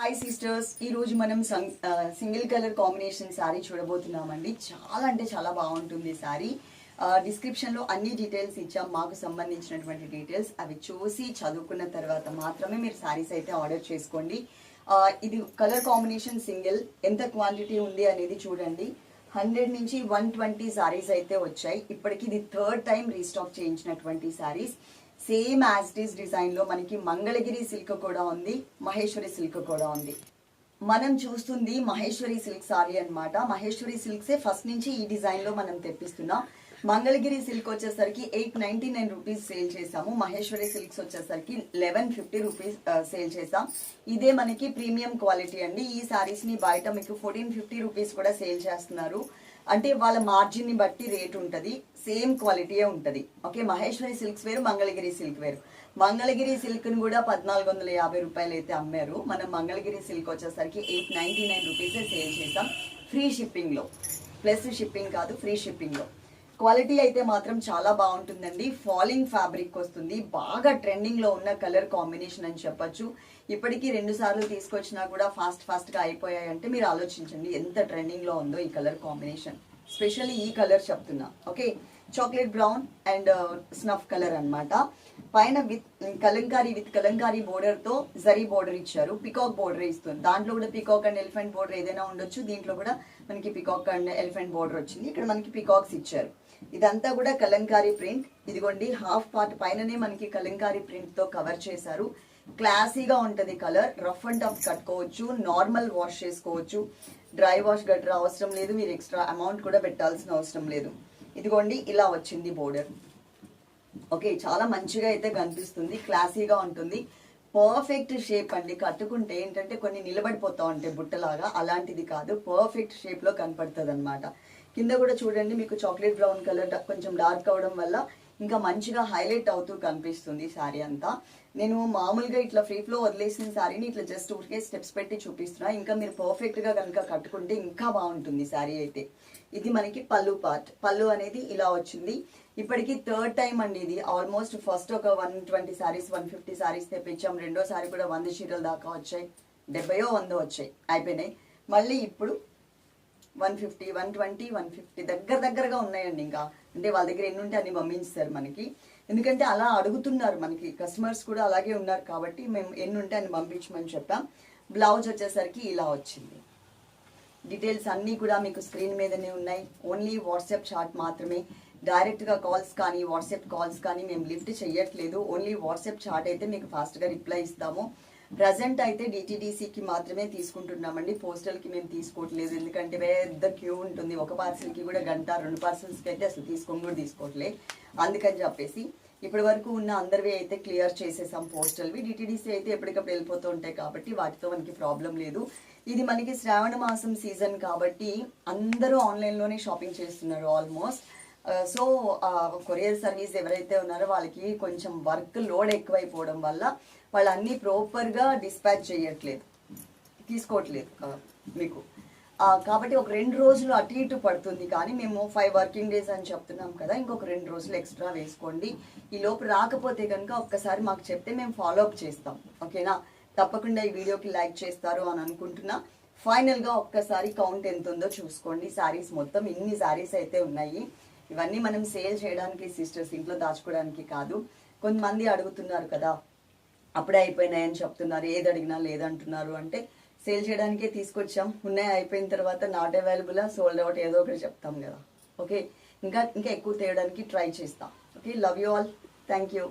Hi sisters ఈ రోజు మనం సింగిల్ కలర్ కాంబినేషన్ శారీ చూడబోతున్నామండి. చాలా అంటే చాలా బాగుంటుంది శారీ డిస్క్రిప్షన్లో అన్ని డీటెయిల్స్ ఇచ్చాం. మాకు సంబంధించినటువంటి డీటెయిల్స్ అవి చూసి చదువుకున్న తర్వాత మాత్రమే మీరు శారీస్ అయితే ఆర్డర్ చేసుకోండి. ఇది కలర్ కాంబినేషన్ సింగిల్ ఎంత క్వాంటిటీ ఉంది అనేది చూడండి. హండ్రెడ్ నుంచి వన్ ట్వంటీ శారీస్ అయితే వచ్చాయి. ఇప్పటికి ఇది థర్డ్ టైం రీస్టాక్ చేయించినటువంటి శారీస్ సేమ్ యాజ్ డిజైన్లో మనకి మంగళగిరి సిల్క్ కూడా ఉంది మహేశ్వరి సిల్క్ కూడా ఉంది. మనం చూస్తుంది మహేశ్వరి సిల్క్ సారీ అనమాట మహేశ్వరి సిల్క్సే ఫస్ట్ నుంచి ఈ డిజైన్లో మనం తెప్పిస్తున్నాం. మంగళగిరి సిల్క్ వచ్చేసరికి eight ninety nine rupees sale చేసాము మహేశ్వరి సిల్క్స్ వచ్చేసరికి లెవెన్ ఫిఫ్టీ రూపీస్ సేల్ చేసాం ఇదే మనకి ప్రీమియం క్వాలిటీ అండి. ఈ శారీస్ని బయట మీకు ఫోర్టీన్ ఫిఫ్టీ రూపీస్ కూడా సేల్ చేస్తున్నారు. అంటే వాళ్ళ మార్జిన్ని బట్టి రేట్ ఉంటుంది. సేమ్ క్వాలిటీయే ఉంటుంది. ఓకే మహేశ్వరి సిల్క్స్ వేరు మంగళగిరి సిల్క్ వేరు. మంగళగిరి సిల్క్ని కూడా పద్నాలుగు వందల యాభై రూపాయలు అయితే అమ్మారు. మనం మంగళగిరి సిల్క్ వచ్చేసరికి ఎయిట్ నైన్టీ నైన్ రూపీసే సేల్ చేసాం ఫ్రీ షిప్పింగ్లో ప్లస్ షిప్పింగ్ కాదు ఫ్రీ షిప్పింగ్లో క్వాలిటీ అయితే మాత్రం చాలా బాగుంటుందండి. ఫాలింగ్ ఫ్యాబ్రిక్ వస్తుంది. బాగా ట్రెండింగ్లో ఉన్న కలర్ కాంబినేషన్ అని చెప్పొచ్చు. ఇప్పటికీ రెండు సార్లు తీసుకొచ్చినా కూడా ఫాస్ట్ ఫాస్ట్గా అయిపోయాయి అంటే మీరు ఆలోచించండి. ఎంత ట్రెండింగ్లో ఉందో ఈ కలర్ కాంబినేషన్. స్పెషల్లీ ఈ కలర్ చెప్తున్నా. Okay? Chocolate brown and snuff colour అన్నమాట. పైన విత్ కలంకారీ విత్ కలంకారీ బోర్డర్తో జరీ బోర్డర్ ఇచ్చారు. పికాక్ బోర్డర్ ఇస్తుంది. దాంట్లో కూడా పికాక్ అండ్ ఎలిఫెంట్ బోర్డర్ ఏదైనా ఉండొచ్చు. దీంట్లో కూడా మనకి పికాక్ అండ్ ఎలిఫెంట్ బోర్డర్ వచ్చింది. ఇక్కడ మనకి పికాక్స్ ఇచ్చారు. ఇదంతా కూడా కలంకారీ ప్రింట్ ఇదిగోండి హాఫ్ పార్ట్ పైననే మనకి కలంకారీ ప్రింట్తో కవర్ చేశారు. క్లాసీగా ఉంటుంది కలర్ రఫ్ అండ్ టఫ్ కట్టుకోవచ్చు. నార్మల్ వాష్ చేసుకోవచ్చు. డ్రై వాష్ గట్రా అవసరం లేదు మీరు ఎక్స్ట్రా అమౌంట్ కూడా పెట్టాల్సిన అవసరం లేదు. ఇదిగోండి ఇలా వచ్చింది బోర్డర్. ఓకే చాలా మంచిగా అయితే కనిపిస్తుంది క్లాసీగా ఉంటుంది. పర్ఫెక్ట్ షేప్ అండి కట్టుకుంటే ఏంటంటే కొన్ని నిలబడిపోతా ఉంటాయి బుట్టలాగా. అలాంటిది కాదు పర్ఫెక్ట్ షేప్లో కనపడుతుంది అనమాట కింద కూడా చూడండి మీకు చాక్లెట్ బ్రౌన్ కలర్ కొంచెం డార్క్ అవడం వల్ల ఇంకా మంచిగా హైలైట్ అవుతూ కనిపిస్తుంది శారీ అంతా. నేను మామూలుగా ఇట్లా ఫ్రీ ఫ్లో వదిలేసిన శారీని ఇట్లా జస్ట్ ఊరికే స్టెప్స్ పెట్టి చూపిస్తున్నా. ఇంకా మీరు పర్ఫెక్ట్గా కనుక కట్టుకుంటే ఇంకా బాగుంటుంది శారీ అయితే. ఇది మనకి పళ్ళు పార్ట్ పళ్ళు అనేది ఇలా వచ్చింది. ఇప్పటికి థర్డ్ టైం అండి ఇది. ఆల్మోస్ట్ ఫస్ట్ ఒక one twenty saris one fifty saris తెప్పించాం. రెండో సారీ కూడా వంద చీరల దాకా వచ్చాయి. డెబ్బయో వందో వచ్చాయి. అయిపోయినాయి. మళ్ళీ ఇప్పుడు one fifty one twenty one fifty దగ్గర దగ్గరగా ఉన్నాయండి ఇంకా. అంటే వాళ్ళ దగ్గర ఎన్ని ఉంటే అన్ని పంపించేస్తారు మనకి. ఎందుకంటే అలా అడుగుతున్నారు మనకి. కస్టమర్స్ కూడా అలాగే ఉన్నారు కాబట్టి మేము ఎన్ని ఉంటే అన్ని పంపించమని చెప్పాం. బ్లౌజ్ వచ్చేసరికి ఇలా వచ్చింది. డీటెయిల్స్ అన్నీ కూడా మీకు స్క్రీన్ మీదనే ఉన్నాయి. ఓన్లీ వాట్సాప్ చాట్ మాత్రమే. డైరెక్ట్గా కాల్స్ కానీ వాట్సాప్ కాల్స్ కానీ మేము లిఫ్ట్ చేయట్లేదు. ఓన్లీ వాట్సాప్ చాట్ అయితే మీకు ఫాస్ట్గా రిప్లై ఇస్తాము. ప్రజెంట్ అయితే డిటీడీసీకి మాత్రమే తీసుకుంటున్నామండి. పోస్టల్కి మేము తీసుకోవట్లేదు. ఎందుకంటే పెద్ద క్యూ ఉంటుంది. ఒక పార్సల్కి కూడా గంట రెండు పార్సల్స్కి అయితే అసలు తీసుకొని కూడా తీసుకోవట్లే. అందుకని చెప్పేసి ఇప్పటి వరకు ఉన్న అందరివి అయితే క్లియర్ చేసేసాం పోస్టల్వి. డిటీడీసీ అయితే ఎప్పటికప్పుడు వెళ్ళిపోతూ ఉంటాయి కాబట్టి వాటితో మనకి ప్రాబ్లం లేదు. ఇది మనకి శ్రావణ మాసం సీజన్ కాబట్టి అందరూ ఆన్లైన్లోనే షాపింగ్ చేస్తున్నారు ఆల్మోస్ట్. సో కొరియర్ సర్వీస్ ఎవరైతే ఉన్నారో వాళ్ళకి కొంచెం వర్క్ లోడ్ ఎక్కువైపోవడం వల్ల వాళ్ళు అన్నీ ప్రాపర్గా డిస్పాచ్ చేయట్లేదు. తీసుకోవట్లేదు మీకు. కాబట్టి ఒక రెండు రోజులు అటు ఇటు పడుతుంది కానీ మేము ఫైవ్ వర్కింగ్ డేస్ అని చెప్తున్నాం కదా ఇంకొక రెండు రోజులు ఎక్స్ట్రా వేసుకోండి. ఈ లోపు రాకపోతే కనుక ఒక్కసారి మాకు చెప్తే మేము ఫాలో అప్ చేస్తాం. ఓకేనా? తప్పకుండా ఈ వీడియోకి లైక్ చేస్తారు అని అనుకుంటున్నా. ఫైనల్గా ఒక్కసారి కౌంట్ ఎంత ఉందో చూసుకోండి. శారీస్ మొత్తం ఇన్ని శారీస్ అయితే ఉన్నాయి. ఇవన్నీ మనం సేల్ చేయడానికి సిస్టర్స్ ఇంట్లో దాచుకోవడానికి కాదు. కొంతమంది అడుగుతున్నారు కదా అప్పుడే అయిపోయినాయని చెప్తున్నారు. ఏది అడిగినా లేదంటున్నారు అంటే సేల్ చేయడానికే తీసుకొచ్చాం. ఉన్నాయి అయిపోయిన తర్వాత నాట్ అవైలబుల్ సోల్డ్ అవుట్ ఏదో ఒకటి చెప్తాం కదా. ఓకే? ఇంకా ఇంకా ఎక్కువ తేయడానికి ట్రై చేస్తాం. Okay? Love you all thank you